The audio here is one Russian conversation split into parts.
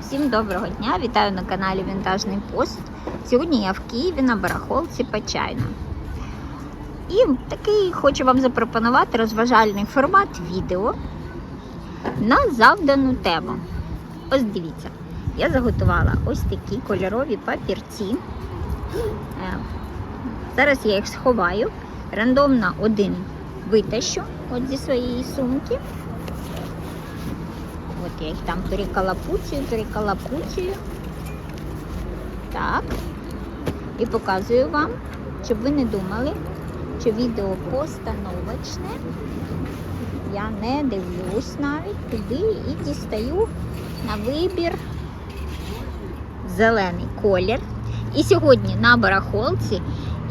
Всім доброго дня! Вітаю на каналі Вінтажний Пост. Сьогодні я в Києві на барахолці Почайна. І такий хочу вам запропонувати розважальний формат відео на завдану тему. Ось дивіться, я заготувала ось такі кольорові папірці. Е, Зараз я їх сховаю. Рандомно один витащу от зі своєї сумки. Я їх там перекалапуцюю, перекалапуцюю. Так. І показую вам, щоб ви не думали, що відео постановочне. Я не дивлюсь навіть туди і дістаю на вибір зелений колір. І сьогодні на барахолці,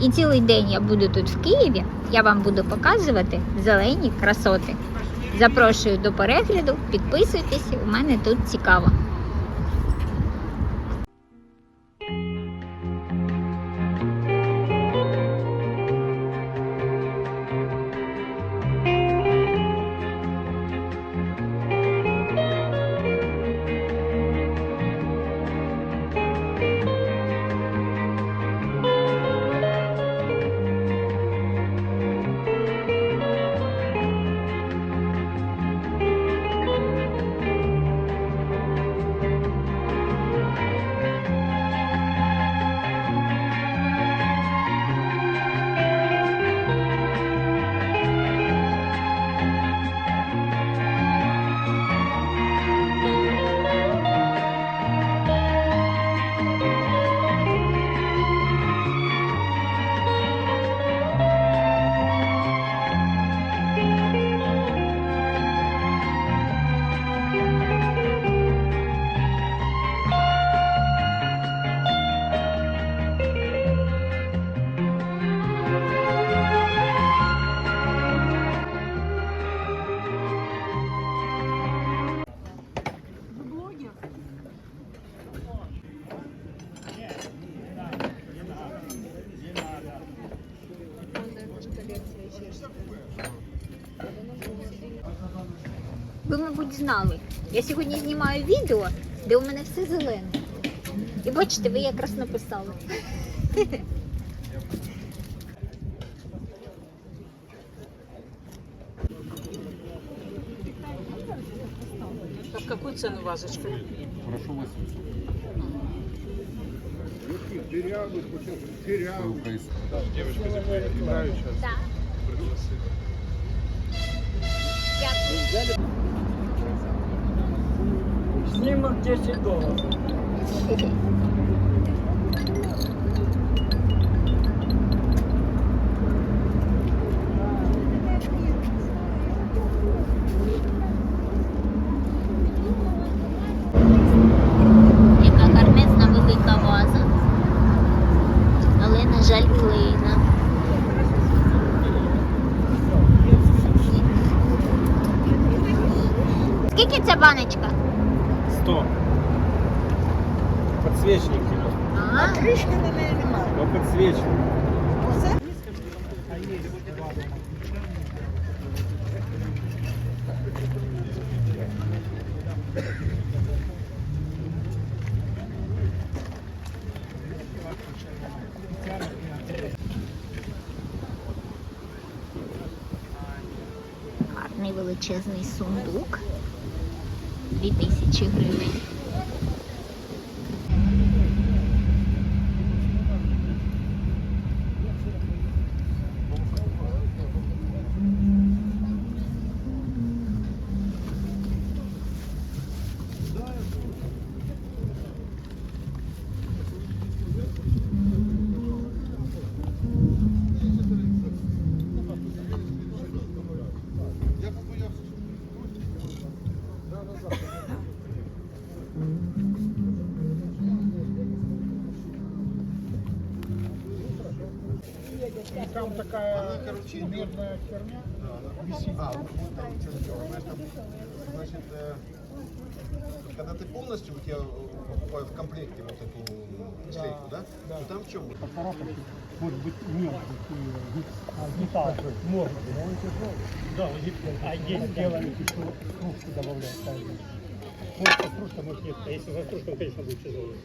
і цілий день я буду тут в Києві, я вам буду показувати зелені красоти. Запрошую до перегляду, підписуйтесь, у мене тут цікаво. Ви, мабуть, знали. Я сьогодні знімаю відео, де у мене все зелене. І бачите, ви якраз написали. А в какую цену вазочка? Прошу вас. Дырявый, дырявый. Девочка, забираю сейчас. Так. Снимок 10 долларов. Скільки ця баночка? 100. Подсвечник типа. А, Крышки на неї немає. Но подсвечник. Оце? гарний величезний сундук. 2000 гривень. Такая медная херня висит. А, вот там черная. Значит, э, когда ты полностью, вот я э, покупаю в комплекте вот эту м, шлейку, да? То там в чем? Аппаратом может быть нет, металл может быть, но он тяжелый. Да, а есть делали, что кружку добавлять. Может, со стружкой, может, нет. А если со стружкой, конечно, будет тяжелый.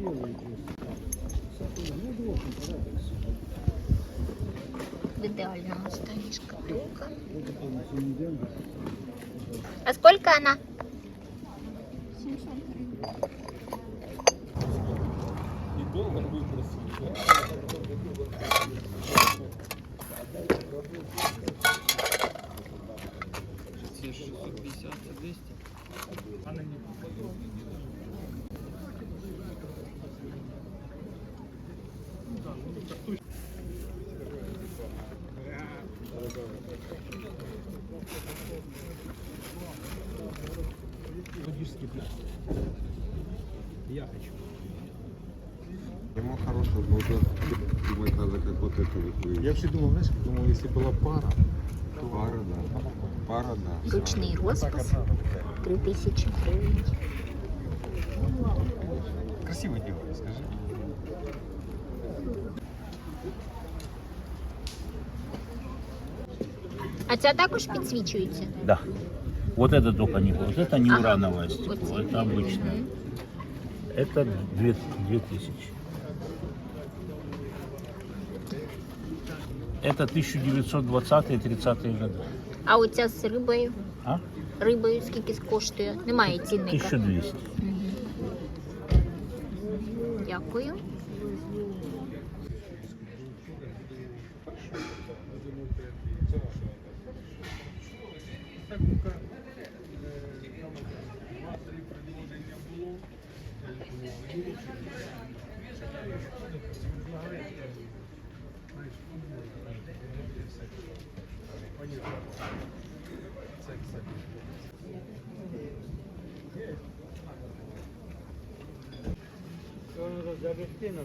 В идеальном стані шкатулка. А сколько она? И долго выбросить. Пляж. Я хочу. Ему хороший, но уже думать надо, как вот это вот Я вообще думал, знаешь, думал, если была пара, то Пара, да. Пара, да. Ручний розпис. 3000 гривень. красиво делали, скажи. А ця також підсвічується? Да. Вот это только не вот это не Ага. урановое стекло, Вот это обычное. Мгм. Это две, две тысячи. Это 1920-30 годы. А оця з рибою? А? Рибою скільки коштує? Немає цінника. 1200. Мгм. Дякую. Sonra da zabıttı mı?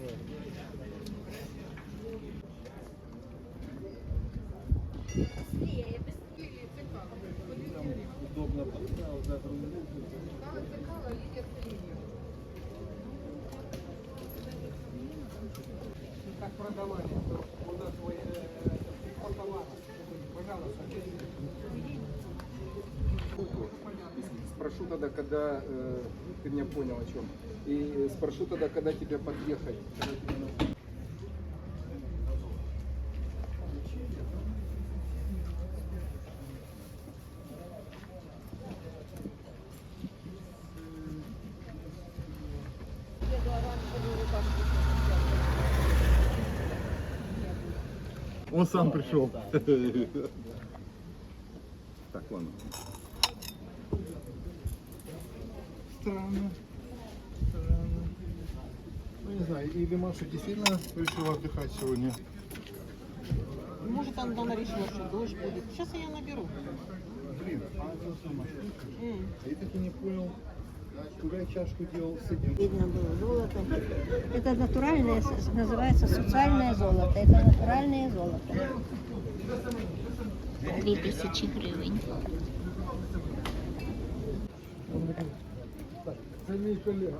Удобно подобрал, да, другую. Спрошу тогда, когда э, ты меня понял о чем. И э, спрошу тогда, когда тебе подъехать. Когда тебе. Он сам пришел. Так, ладно. Странно. Странно. Ну, не знаю, или Маша действительно решила отдыхать сегодня? Может, она решила, что дождь будет. Сейчас я ее наберу. Блин, а это самая штука. А я так и не понял, куда я чашку делал с этим. Видно было золото. Это натуральное, с- называется социальное золото. Это натуральное золото. 2000 гривень. Это мой коллега.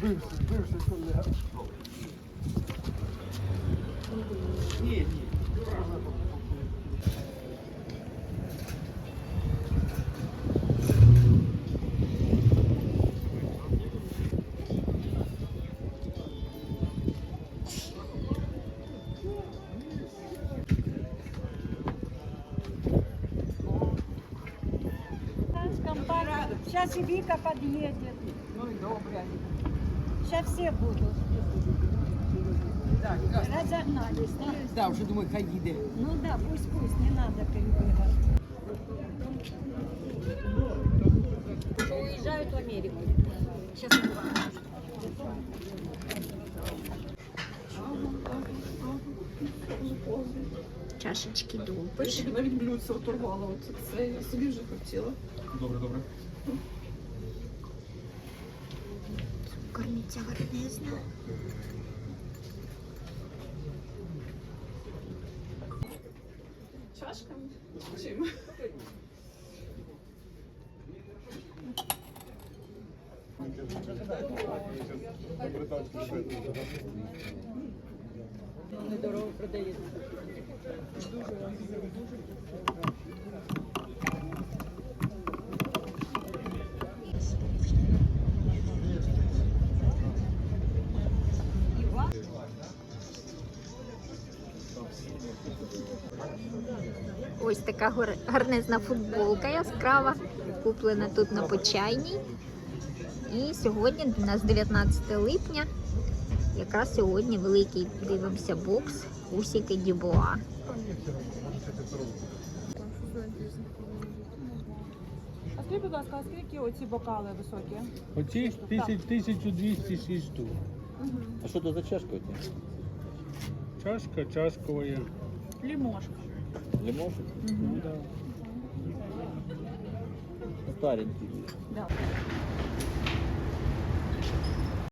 Бывший, бывший коллега. Сейчас и Вика подъедет. Ну и добре. Сейчас все будут. Так, Разогнались. Да? да, вже думаю, хай їде. Ну да, пусть, пусть, не надо перебегать. Уезжают в Америку. Сейчас Чашечки довбиш. Навіть блюдце оторвала. От це я собі вже хотіла. Добре, добре. Корниця гарнезна. Чашками? Чим? дорого продається. Ось така гарнезна футболка яскрава, куплена тут на Почайній. І сьогодні у нас 19 липня. Якраз сьогодні великий дивимося бокс Усіки Дюбуа. А скажіть, будь ласка, а скільки оці бокали високі? Оці 1206 штук. А что это за чашка у тебя? Чашка чашковая. Лімошка. Лимошек? Ну, да. Старенький. Да.